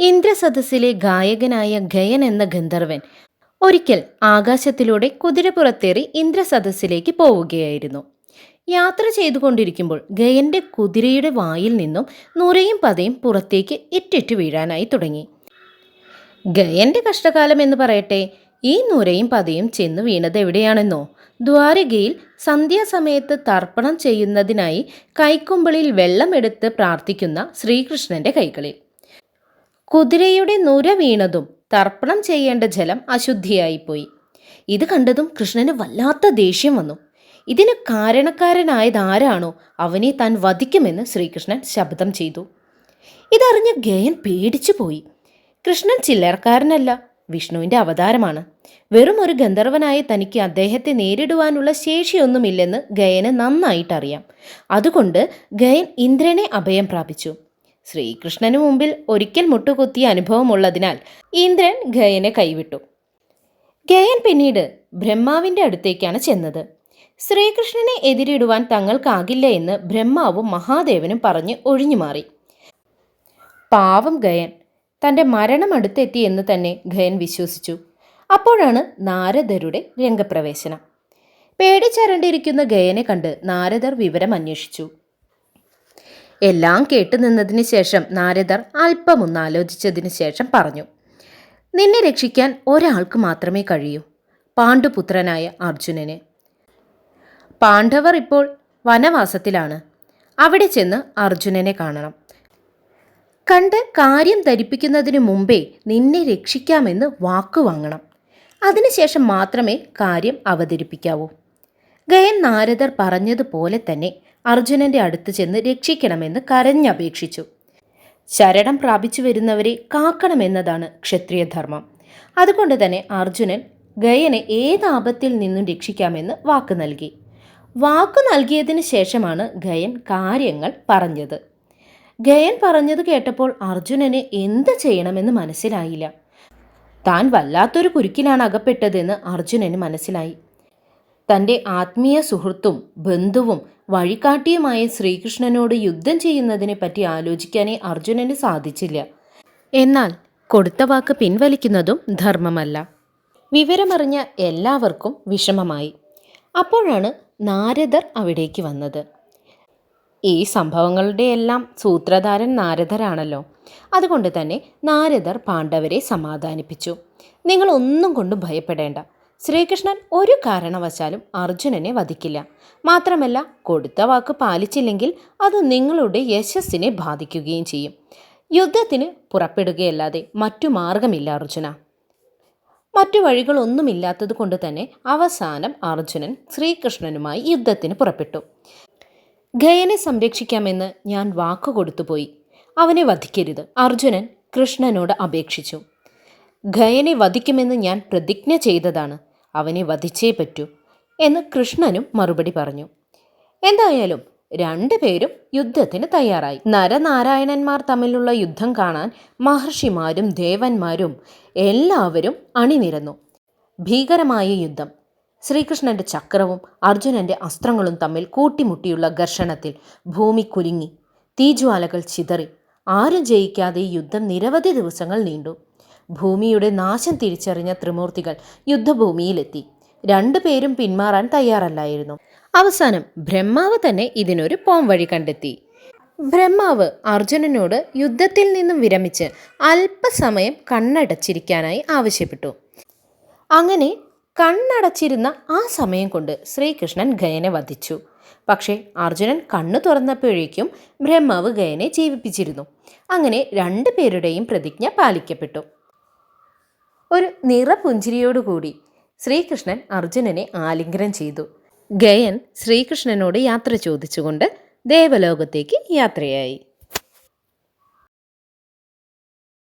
ഇന്ദ്രസദസ്സിലെ ഗായകനായ ഗയൻ എന്ന ഗന്ധർവൻ ഒരിക്കൽ ആകാശത്തിലൂടെ കുതിരപ്പുറത്തേറി ഇന്ദ്രസദസ്സിലേക്ക് പോവുകയായിരുന്നു. യാത്ര ചെയ്തുകൊണ്ടിരിക്കുമ്പോൾ ഗയന്റെ കുതിരയുടെ വായിൽ നിന്നും നുരയും പതയും പുറത്തേക്ക് ഇറ്റിറ്റ് വീഴാനായി തുടങ്ങി. ഗയന്റെ കഷ്ടകാലം എന്ന് പറയട്ടെ ഈ നുരയും പതയും ചെന്ന് വീണത് എവിടെയാണെന്നോ? ദ്വാരകയിൽ സന്ധ്യാസമയത്ത് തർപ്പണം ചെയ്യുന്നതിനായി കൈക്കുമ്പിളിൽ വെള്ളമെടുത്ത് പ്രാർത്ഥിക്കുന്ന ശ്രീകൃഷ്ണന്റെ കൈകളിൽ. കുതിരയുടെ നുര വീണതും തർപ്പണം ചെയ്യേണ്ട ജലം അശുദ്ധിയായിപ്പോയി. ഇത് കണ്ടതും കൃഷ്ണന് വല്ലാത്ത ദേഷ്യം വന്നു. ഇതിന് കാരണക്കാരനായതാരാണോ അവനെ താൻ വധിക്കുമെന്ന് ശ്രീകൃഷ്ണൻ ശബ്ദം ചെയ്തു. ഇതറിഞ്ഞ് ഗയൻ പേടിച്ചു പോയി. കൃഷ്ണൻ ചില്ലറക്കാരനല്ല വിഷ്ണുവിന്റെ അവതാരമാണ്. വെറും ഒരു ഗന്ധർവനായ തനിക്ക് അദ്ദേഹത്തെ നേരിടുവാനുള്ള ശേഷിയൊന്നുമില്ലെന്ന് ഗയന് നന്നായിട്ടറിയാം. അതുകൊണ്ട് ഗയൻ ഇന്ദ്രനെ അഭയം പ്രാപിച്ചു. ശ്രീകൃഷ്ണന് മുമ്പിൽ ഒരിക്കൽ മുട്ടുകുത്തിയ അനുഭവമുള്ളതിനാൽ ഇന്ദ്രൻ ഗയനെ കൈവിട്ടു. ഗയൻ പിന്നീട് ബ്രഹ്മാവിന്റെ അടുത്തേക്കാണ് ചെന്നത്. ശ്രീകൃഷ്ണനെ എതിരിടുവാൻ തങ്ങൾക്കാകില്ല എന്ന് ബ്രഹ്മാവും മഹാദേവനും പറഞ്ഞ് ഒഴിഞ്ഞുമാറി പാവം ഗയൻ തന്റെ മരണം അടുത്തെത്തി എന്ന് തന്നെ ഗയൻ വിശ്വസിച്ചു. അപ്പോഴാണ് നാരദരുടെ രംഗപ്രവേശനം. പേടിച്ചരണ്ടിരിക്കുന്ന ഗയനെ കണ്ട് നാരദർ വിവരം അന്വേഷിച്ചു എല്ലാം കേട്ടു നിന്നതിന് ശേഷം നാരദർ അല്പമൊന്ന് ആലോചിച്ചതിന് ശേഷം പറഞ്ഞു നിന്നെ രക്ഷിക്കാൻ ഒരാൾക്ക് മാത്രമേ കഴിയൂ പാണ്ഡുപുത്രനായ അർജുനന്. പാണ്ഡവർ ഇപ്പോൾ വനവാസത്തിലാണ്. അവിടെ ചെന്ന് അർജുനനെ കാണണം. കണ്ട് കാര്യം ധരിപ്പിക്കുന്നതിന് മുമ്പേ നിന്നെ രക്ഷിക്കാമെന്ന് വാക്കുവാങ്ങണം അതിനുശേഷം മാത്രമേ കാര്യം അവതരിപ്പിക്കാവൂ. ഗയൻ നാരദർ പറഞ്ഞതുപോലെ തന്നെ അർജുനന്റെ അടുത്ത് ചെന്ന് രക്ഷിക്കണമെന്ന് കരഞ്ഞപേക്ഷിച്ചു. ശരണം പ്രാപിച്ചു വരുന്നവരെ കാക്കണമെന്നതാണ് ക്ഷത്രിയധർമ്മം. അതുകൊണ്ട് തന്നെ അർജുനൻ ഗയനെ ഏത് ആപത്തിൽ നിന്നും രക്ഷിക്കാമെന്ന് വാക്ക് നൽകി. വാക്കു നൽകിയതിന് ശേഷമാണ് ഗയൻ കാര്യങ്ങൾ പറഞ്ഞത്. ഗയൻ പറഞ്ഞത് കേട്ടപ്പോൾ അർജുനന് എന്ത് ചെയ്യണമെന്ന് മനസ്സിലായില്ല. താൻ വല്ലാത്തൊരു കുരുക്കിലാണ് അകപ്പെട്ടതെന്ന് അർജുനന് മനസ്സിലായി. തന്റെ ആത്മീയ സുഹൃത്തും ബന്ധുവും വഴികാട്ടിയുമായ ശ്രീകൃഷ്ണനോട് യുദ്ധം ചെയ്യുന്നതിനെ പറ്റി ആലോചിക്കാനേ അർജുനന് സാധിച്ചില്ല. എന്നാൽ കൊടുത്ത വാക്ക് പിൻവലിക്കുന്നതും ധർമ്മമല്ല. വിവരമറിഞ്ഞ എല്ലാവർക്കും വിഷമമായി. അപ്പോഴാണ് നാരദർ അവിടേക്ക് വന്നത്. ഈ സംഭവങ്ങളുടെ എല്ലാം സൂത്രധാരൻ നാരദരാണല്ലോ. അതുകൊണ്ട് തന്നെ നാരദർ പാണ്ഡവരെ സമാധാനിപ്പിച്ചു. നിങ്ങൾ ഒന്നും കൊണ്ടും ഭയപ്പെടേണ്ട. ശ്രീകൃഷ്ണൻ ഒരു കാരണവശാലും അർജുനനെ വധിക്കില്ല. മാത്രമല്ല കൊടുത്ത വാക്ക് പാലിച്ചില്ലെങ്കിൽ അത് നിങ്ങളുടെ യശസ്സിനെ ബാധിക്കുകയും ചെയ്യും. യുദ്ധത്തിന് പുറപ്പെടുകയല്ലാതെ മറ്റു മാർഗമില്ല അർജുന. മറ്റു വഴികളൊന്നുമില്ലാത്തത് കൊണ്ട് തന്നെ അവസാനം അർജുനൻ ശ്രീകൃഷ്ണനുമായി യുദ്ധത്തിന് പുറപ്പെട്ടു. ഗയനെ സംരക്ഷിക്കാമെന്ന് ഞാൻ വാക്കു കൊടുത്തുപോയി അവനെ വധിക്കരുത്. അർജുനൻ കൃഷ്ണനോട് അപേക്ഷിച്ചു. ഗയനെ വധിക്കുമെന്ന് ഞാൻ പ്രതിജ്ഞ ചെയ്തതാണ്. അവനെ വധിച്ചേ പറ്റൂ എന്ന് കൃഷ്ണനും മറുപടി പറഞ്ഞു. എന്തായാലും രണ്ടുപേരും യുദ്ധത്തിന് തയ്യാറായി. നരനാരായണന്മാർ തമ്മിലുള്ള യുദ്ധം കാണാൻ മഹർഷിമാരും ദേവന്മാരും എല്ലാവരും അണിനിരന്നു. ഭീകരമായ യുദ്ധം. ശ്രീകൃഷ്ണന്റെ ചക്രവും അർജുനന്റെ അസ്ത്രങ്ങളും തമ്മിൽ കൂട്ടിമുട്ടിയുള്ള ഘർഷണത്തിൽ ഭൂമി കുലുങ്ങി. തീജ്വാലകൾ ചിതറി. ആരും ജയിക്കാതെ യുദ്ധം നിരവധി ദിവസങ്ങൾ നീണ്ടു. ഭൂമിയുടെ നാശം തിരിച്ചറിഞ്ഞ ത്രിമൂർത്തികൾ യുദ്ധഭൂമിയിലെത്തി. രണ്ടുപേരും പിന്മാറാൻ തയ്യാറല്ലായിരുന്നു. അവസാനം ബ്രഹ്മാവ് തന്നെ ഇതിനൊരു പോം വഴി കണ്ടെത്തി. ബ്രഹ്മാവ് അർജുനനോട് യുദ്ധത്തിൽ നിന്നും വിരമിച്ച് അല്പസമയം കണ്ണടച്ചിരിക്കാനായി ആവശ്യപ്പെട്ടു. അങ്ങനെ കണ്ണടച്ചിരുന്ന ആ സമയം കൊണ്ട് ശ്രീകൃഷ്ണൻ ഗയനെ വധിച്ചു. പക്ഷേ അർജുനൻ കണ്ണു തുറന്നപ്പോഴേക്കും ബ്രഹ്മാവ് ഗയനെ ജീവിപ്പിച്ചിരുന്നു. അങ്ങനെ രണ്ടു പേരുടെയും പ്രതിജ്ഞ പാലിക്കപ്പെട്ടു. ഒരു നിറപുഞ്ചിരിയോടുകൂടി ശ്രീകൃഷ്ണൻ അർജുനനെ ആലിംഗനം ചെയ്തു. ഗയൻ ശ്രീകൃഷ്ണനോട് യാത്ര ചോദിച്ചുകൊണ്ട് ദേവലോകത്തേക്ക് യാത്രയായി.